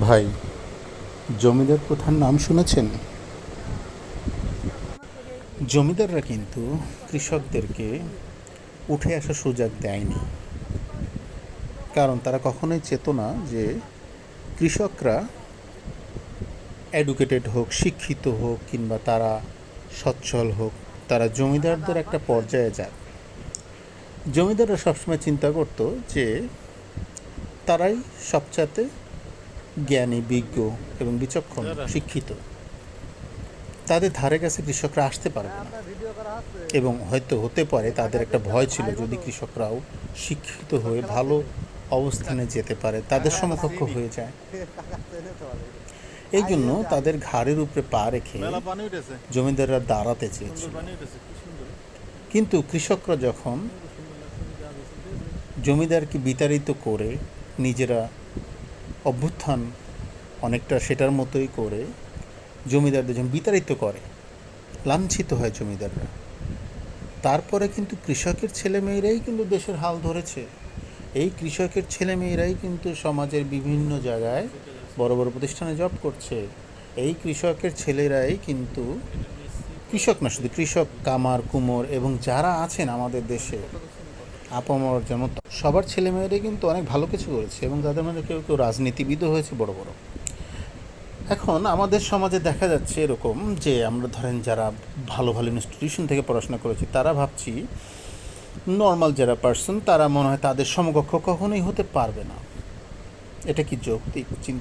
ভাই, জমিদার প্রধান নাম শুনেছেন? জমিদাররা কিন্তু কৃষকদেরকে উঠে আসার সুযোগ দেয়নি। কারণ তারা কখনোই চেতনা যে কৃষকরা এডুকেটেড হোক, শিক্ষিত হোক, কিংবা তারা সচ্ছল হোক, তারা জমিদারদের একটা পর্যায়ে যাক। জমিদাররা সবসময় চিন্তা করতো যে তারাই সবচাইতে জ্ঞানী বিজ্ঞ এবং বিচক্ষণ শিক্ষিত। তাদের ধারে কাছে কৃষকরা আসতে পারবে না। এবং হয়তো হতে পারে তাদের একটা ভয় ছিল যদি কৃষকরাও শিক্ষিত হয়ে ভালো অবস্থানে যেতে পারে তাদের সমকক্ষ হয়ে যায়। এই জন্য তাদের ঘাড়ের উপরে পা রেখে জমিদাররা দাঁড়াতে চেয়েছিল। কিন্তু কৃষকরা যখন জমিদারকে বিতাড়িত করে নিজেরা অভ্যুত্থান অনেকটা সেটার মতোই করে জমিদারদের যখন বিতাড়িত করে, লাঞ্ছিত হয় জমিদাররা। তারপরে কিন্তু কৃষকের ছেলেমেয়েরাই কিন্তু দেশের হাল ধরেছে। এই কৃষকের ছেলেমেয়েরাই কিন্তু সমাজের বিভিন্ন জায়গায় বড় বড় প্রতিষ্ঠানে জব করছে। এই কৃষকের ছেলেরাই কিন্তু কৃষক না, শুধু কৃষক, কামার, কুমোর এবং যারা আছেন আমাদের দেশে আপামর যেমন সবার ছেলেমেয়েরাই কিন্তু অনেক ভালো কিছু করেছে এবং তাদের মধ্যে কেউ কেউ রাজনীতিবিদও হয়েছে, বড় বড়। এখন আমাদের সমাজে দেখা যাচ্ছে এরকম যে আমরা ধরেন যারা ভালো ভালো ইনস্টিটিউশন থেকে পড়াশোনা করেছি, তারা ভাবছি নর্মাল যারা পার্সন তারা মনে হয় তাদের সমকক্ষ কখনোই হতে পারবে না। এটা কি যৌক্তিক চিন্তা?